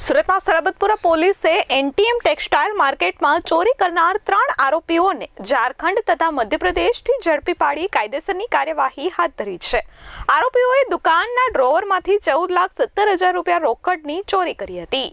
સુરતના સરબતપુરા પોલીસે એનટીએમ ટેક્સટાઇલ માર્કેટમાં ચોરી કરનાર ત્રણ આરોપીઓને ઝારખંડ તથા મધ્યપ્રદેશથી ઝડપી પાડી કાયદેસરની કાર્યવાહી હાથ ધરી છે. આરોપીઓએ દુકાનના ડ્રોવરમાંથી ચૌદ લાખ સત્તર હજાર રૂપિયા રોકડની ચોરી કરી હતી.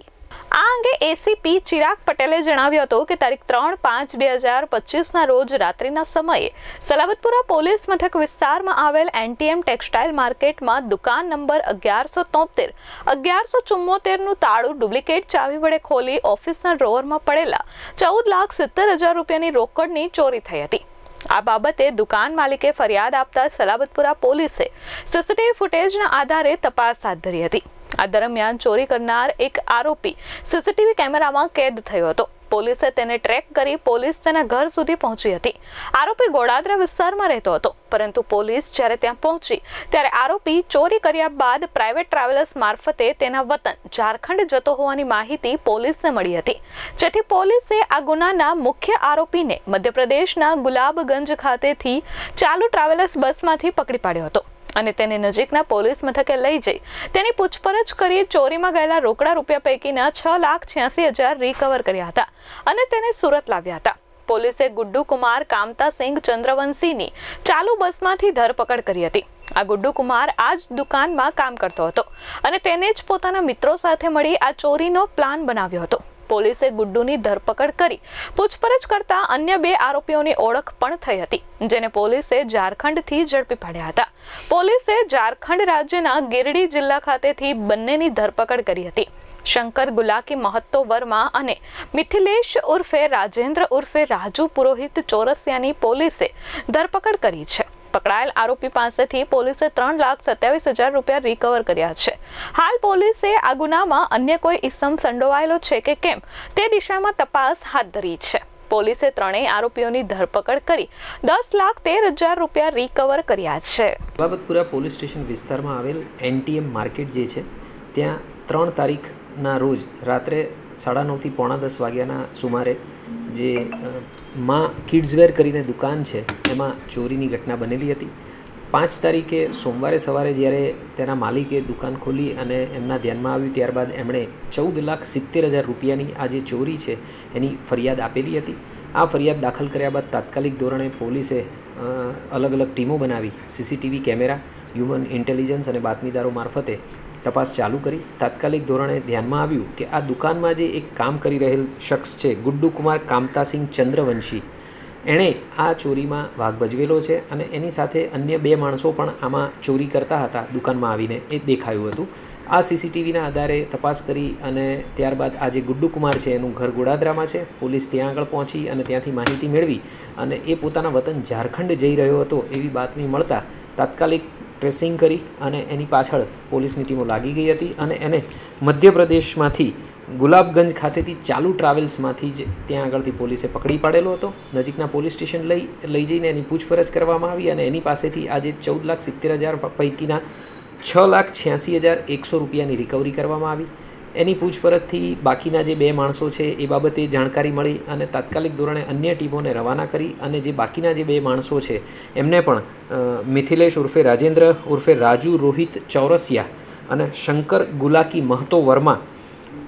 આ અંગે એસીપી ચિરાગ પટેલે જણાવ્યું હતું કે તારીખ ત્રણ પાંચ બે હજાર પચીસના રોજ રાત્રિના સમયે સલાબતપુરા પોલીસ મથક વિસ્તારમાં આવેલ એનટીએમ ટેક્સટાઇલ માર્કેટમાં દુકાન નંબર અગિયારસો તોતેર, અગિયારસો ચુમ્મોતેરનું તાળું ડુપ્લિકેટ ચાવી વડે ખોલી ઓફિસના ડ્રોવરમાં પડેલા ચૌદ લાખ સિત્તેર હજાર રૂપિયાની રોકડની ચોરી થઈ હતી. આ બાબતે દુકાન માલિકે ફરિયાદ આપતા સલાબતપુરા પોલીસે સીસીટીવી ફૂટેજના આધારે તપાસ હાથ ધરી હતી. આ દરમિયાન ચોરી કરનાર એક આરોપી સીસીટીવી કેમેરામાં કેદ થયો હતો. પોલીસે તેને ટ્રેક કરી પોલીસ તેના ઘર સુધી પહોંચી હતી. આરોપી ગોડાદરા વિસ્તારમાં રહેતો હતો, પરંતુ પોલીસ જ્યારે ત્યાં પહોંચી, ત્યારે આરોપી ચોરી કર્યા બાદ પ્રાઇવેટ ટ્રાવેલર્સ મારફતે તેના વતન ઝારખંડ જતો હોવાની માહિતી પોલીસને મળી હતી. જેથી પોલીસે આ ગુનાના મુખ્ય આરોપીને મધ્યપ્રદેશના ગુલાબગંજ ખાતેથી ચાલુ ટ્રાવેલર્સ બસમાંથી પકડી પાડ્યો હતો. અને તેને નજીકના પોલીસ મથકે લઈ જઈ. તેની પૂછપરછ કરી ચોરીમાં ગયેલા રોકડા રૂપિયા પૈકીના છ લાખ છ્યાસી હજાર રિકવર કર્યા હતા અને તેને સુરત લાવ્યા હતા. પોલીસે ગુડ્ડુ કુમાર કામતા સિંઘ ચંદ્રવંશીની ચાલુ બસમાંથી ધરપકડ કરી હતી. આ ગુડ્ડુ કુમાર આ જ દુકાનમાં કામ કરતો હતો અને તેને જ પોતાના મિત્રો સાથે મળી આ ચોરીનો પ્લાન બનાવ્યો હતો. પોલીસે ગુડ્ડુની ધરપકડ કરી. પૂછપરછ કરતા અન્ય બે આરોપીઓની ઓળખ પણ થઈ હતી, જેને પોલીસે ઝારખંડથી ઝડપી પાડ્યા હતા. પોલીસે ઝારખંડ રાજ્યના ગિરડી જિલ્લા ખાતેથી બંનેની ધરપકડ કરી હતી. શંકર ગુલાકી મહત્તો વર્મા અને મિથિલેશ ઉર્ફે રાજેન્દ્ર ઉર્ફે રાજુ પુરોહિત ચોરસિયાની પોલીસે ધરપકડ કરી છે. પકડાયેલ આરોપી પાસેથી પોલીસે ત્રણ લાખ સત્યાવીસ હજાર રૂપિયા રિકવર કર્યા છે. હાલ પોલીસે આ ગુનામાં અન્ય કોઈ ઇસમ સંડોવાયેલો છે કે કેમ? તે દિશામાં તપાસ હાથ ધરી છે. પોલીસે ત્રણેય આરોપીઓની ધરપકડ કરી દસ લાખ તેર હજાર રૂપિયા રિકવર કર્યા છે. બાબતપુરા પોલીસ સ્ટેશન વિસ્તારમાં આવેલ એનટીએમ માર્કેટ જે છે, ત્યાં ત્રણ તારીખના રોજ રાત્રે સાડા નવથી પોણા દસ વાગ્યાના સુમારે જે માં કિડ્સવેર કરીને દુકાન છે, એમાં ચોરીની ઘટના બનેલી હતી. પાંચ તારીખે સોમવારે સવારે જ્યારે તેના માલિકે દુકાન ખોલી અને એમના ધ્યાનમાં આવ્યું, ત્યારબાદ એમણે ચૌદ લાખ સિત્તેર હજાર રૂપિયાની આ જે ચોરી છે, એની ફરિયાદ આપેલી હતી. આ ફરિયાદ દાખલ કર્યા બાદ તાત્કાલિક ધોરણે પોલીસે અલગ અલગ ટીમો બનાવી, સીસીટીવી કેમેરા, હ્યુમન ઇન્ટેલિજન્સ અને બાતમીદારો મારફતે તપાસ ચાલુ કરી. તાત્કાલિક ધોરણે ધ્યાનમાં આવ્યું કે આ દુકાનમાં જે એક કામ કરી રહેલ શખ્સ છે ગુડ્ડુ કુમાર કામતાસિંહ ચંદ્રવંશી. એણે આ ચોરીમાં ભાગ ભજવેલો છે અને એની સાથે અન્ય બે માણસો પણ આમાં ચોરી કરતા હતા દુકાનમાં આવીને. એ દેખાયું હતું. આ સીસીટીવીના આધારે તપાસ કરી અને ત્યારબાદ આ જે ગુડ્ડુ કુમાર છે, એનું ઘર ગોડાદરામાં છે. પોલીસ ત્યાં આગળ પહોંચી અને ત્યાંથી માહિતી મેળવી અને એ પોતાના વતન ઝારખંડ જઈ રહ્યો હતો એવી બાતમી મળતા તાત્કાલિક ટ્રેસિંગ કરી અને એની પાછળ પોલીસની ટીમો લાગી ગઈ હતી અને એને મધ્યપ્રદેશમાંથી ગુલાબગંજ ખાતેથી ચાલુ ટ્રાવેલ્સમાંથી જ ત્યાં આગળથી પોલીસે પકડી પાડેલો હતો. નજીકના પોલીસ સ્ટેશન લઈ લઈ જઈને એની પૂછપરછ કરવામાં આવી અને એની પાસેથી આજે ચૌદ લાખ સિત્તેર હજાર પૈકીના છ લાખ છ્યાસી હજાર એકસો રૂપિયાની રિકવરી કરવામાં આવી. એની પૂછપરછથી બાકીના જે બે માણસો છે, એ બાબતે જાણકારી મળી અને તાત્કાલિક ધોરણે અન્ય ટીમોને રવાના કરી અને જે બાકીના જે બે માણસો છે, એમને પણ મિથિલેશ ઉર્ફે રાજેન્દ્ર ઉર્ફે રાજુ રોહિત ચૌરસિયા અને શંકર ગુલાકી મહતો વર્મા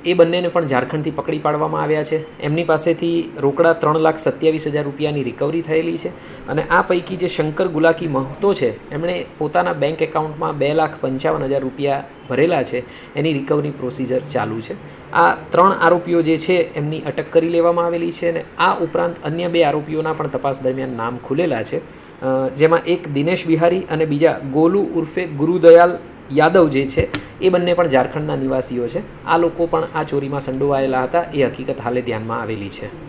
એ બંનેને પણ ઝારખંડથી પકડી પાડવામાં આવ્યા છે. એમની પાસેથી રોકડા ત્રણ લાખ સત્યાવીસ હજાર રૂપિયાની રિકવરી થયેલી છે અને આ પૈકી જે શંકર ગુલાકી મહતો છે, એમણે પોતાના બેંક એકાઉન્ટમાં બે લાખ પંચાવન હજાર રૂપિયા ભરેલા છે. એની રિકવરી પ્રોસિજર ચાલુ છે. આ ત્રણ આરોપીઓ જે છે, એમની અટક કરી લેવામાં આવેલી છે અને આ ઉપરાંત અન્ય બે આરોપીઓના પણ તપાસ દરમિયાન નામ ખુલેલા છે. જેમાં એક દિનેશ બિહારી અને બીજા ગોલુ ઉર્ફે ગુરુદયાલ યાદવ જે છે એ બંને પણ ઝારખંડના નિવાસીઓ છે. આ લોકો પણ આ ચોરીમાં સંડોવાયેલા હતા. એ હકીકત હાલે ધ્યાનમાં આવેલી છે.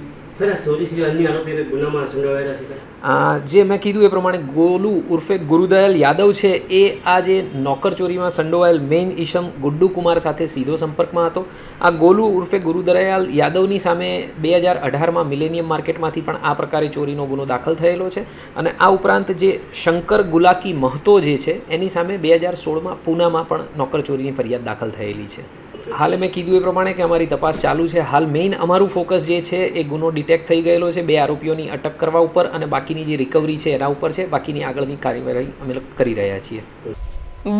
જે મેં કીધું એ પ્રમાણે ગોલુ ઉર્ફે ગુરુદયાલ યાદવ છે. એ આ જે નોકર ચોરીમાં સંડોવાયેલ મેઇન ઈશમ ગુડ્ડુ કુમાર સાથે સીધો સંપર્કમાં હતો. આ ગોલુ ઉર્ફે ગુરુદયાલ યાદવની સામે બે હજાર અઢારમાં મિલેનિયમ માર્કેટમાંથી પણ આ પ્રકારે ચોરીનો ગુનો દાખલ થયેલો છે. અને આ ઉપરાંત જે શંકર ગુલાકી મહતો જે છે, એની સામે બે હજાર સોળમાં પૂનામાં પણ નોકર ચોરીની ફરિયાદ દાખલ થયેલી છે. હાલે મેં કીધું એ પ્રમાણે કે અમારી તપાસ ચાલુ છે. હાલ મેઇન અમારું ફોકસ જે છે એ ગુનો ડિટેક્ટ થઈ ગયેલો છે. બે આરોપીઓની અટક કરવા ઉપર અને બાકીની જે રિકવરી છે એના ઉપર છે. બાકીની આગળની કાર્યવાહી અમે કરી રહ્યા છીએ.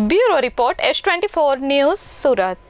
Bureau report S twenty four news, Surat.